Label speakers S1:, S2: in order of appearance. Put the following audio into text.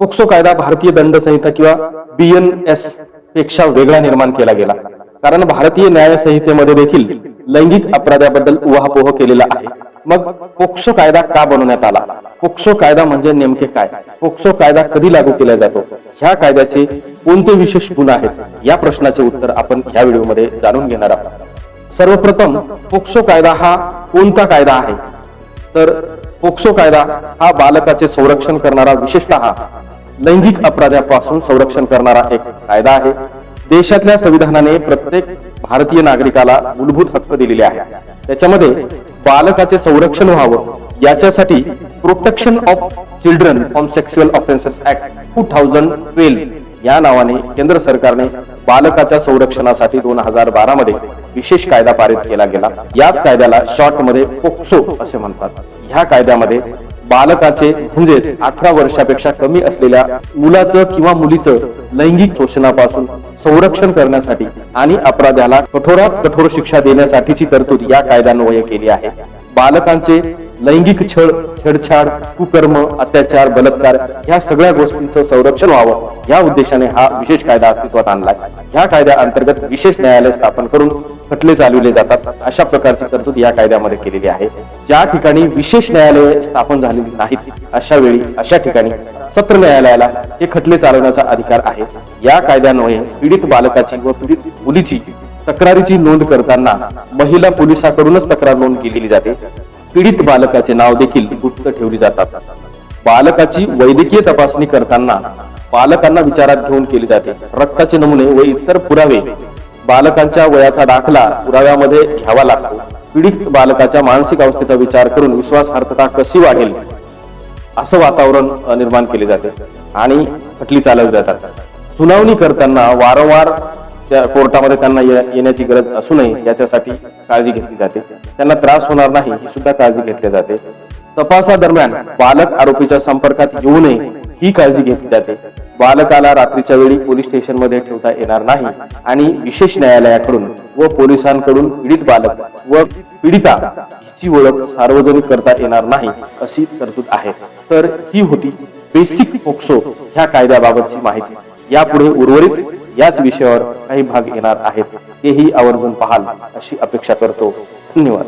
S1: POCSO कायदा भारतीय दंड संहिता किंवा बीएनएसपेक्षा वेगळा निर्माण केला गेला. कारण भारतीय न्याय संहितेमध्ये देखील लैंगिक अपराधाबद्दल उहापोह केलेला आहे. मग पोक्सो कायदा का बनवण्यात आला? पोक्सो कायदा म्हणजे नेमके काय? पोक्सो कायदा कधी लागू केला जातो? ह्या कायद्याचे कोणते विशेष गुण आहेत? या प्रश्नाचे उत्तर आपण या व्हिडिओमध्ये जाणून घेणार आहोत. सर्वप्रथम पोक्सो कायदा हा कोणता कायदा आहे? तर पोक्सो कायदा हा बालकाचे संरक्षण करणारा विशेषतः लैंगिक अपराधापासून संरक्षण करणारा एक कायदा आहे. देशातल्या संविधानाने प्रत्येक भारतीय नागरिकाला मूलभूत हक्क दिलेले आहे त्याच्यामध्ये बालकाचे संरक्षण व्हावं याच्यासाठी protection of children from sexual offences act two thousand twelve या नावाने केंद्र सरकारने बालकाच्या संरक्षणासाठी दोन हजार बारा मध्ये विशेष कायदा पारित केला गेला. याच कायद्याला शॉर्टमध्ये पोक्सो असे म्हणतात. ह्या कायद्यामध्ये बालकाचे म्हणजेच अठरा वर्षापेक्षा कमी असलेल्या मुलाचं किंवा मुलीचं लैंगिक शोषणापासून संरक्षण करण्यासाठी आणि अपराध्याला कठोरात कठोर शिक्षा देण्यासाठीची तरतूद या कायद्यान्वये केली आहे. बालकांचे लैंगिक छळ छेडछाड कुकर्म अत्याचार बलात्कार ह्या सगळ्या गोष्टींचं संरक्षण व्हावं. या उद्देशाने हा विशेष कायदा अस्तित्वात आणलाय. ह्या कायद्या अंतर्गत विशेष न्यायालय स्थापन करून खटले चालविले जातात. अशा प्रकारची तरतूद या कायद्यामध्ये केलेली आहे. ज्या ठिकाणी विशेष न्यायालय स्थापन झालेली नाहीत अशा वेळी अशा ठिकाणी सत्र न्यायालयाला हे खटले चालवण्याचा अधिकार आहे. या कायद्यान्वये पीडित बालकाची व पीडित मुलीची तक्रारीची नोंद करताना महिला पोलिसाकडूनच तक्रार नोंद केलेली जाते. पीडित बालकाचे नाव देखील गुप्त ठेवली जातात. बालकाची वैद्यकीय तपासणी करताना पालकांना विचारात घेऊन केली जाते. रक्ताचे नमुने व इतर पुरावे बालकांच्या वयाचा दाखला पुराव्यामध्ये घ्यावा लागतो. पीडित बालकाच्या मानसिक अवस्थेचा विचार करून विश्वासार्हता कशी वाढेल असं वातावरण निर्माण केले जाते आणि खटली चालवली जातात. सुनावणी करताना वारंवार त्या कोर्टामध्ये त्यांना येण्याची गरज असू नये याच्यासाठी काळजी घेतली जाते. त्यांना त्रास होणार नाही ही सुद्धा काळजी घेतली जाते. तपासादरम्यान बालक आरोपीच्या संपर्कात येऊ नये ही काळजी घेतली जाते. बालकाला रात्रीच्या वेळी पोलीस स्टेशनमध्ये ठेवता येणार नाही आणि विशेष न्यायालयाकडून व पोलिसांकडून पीडित बालक व पीडिता हिची ओळख सार्वजनिक करता येणार नाही अशी तरतूद आहे. तर ही होती बेसिक पोक्सो ह्या कायद्याबाबतची माहिती. यापुढे उर्वरित याच विषयावर काही भाग येणार आहेत. तेही आवर्जून पाहाल अशी अपेक्षा करतो. धन्यवाद.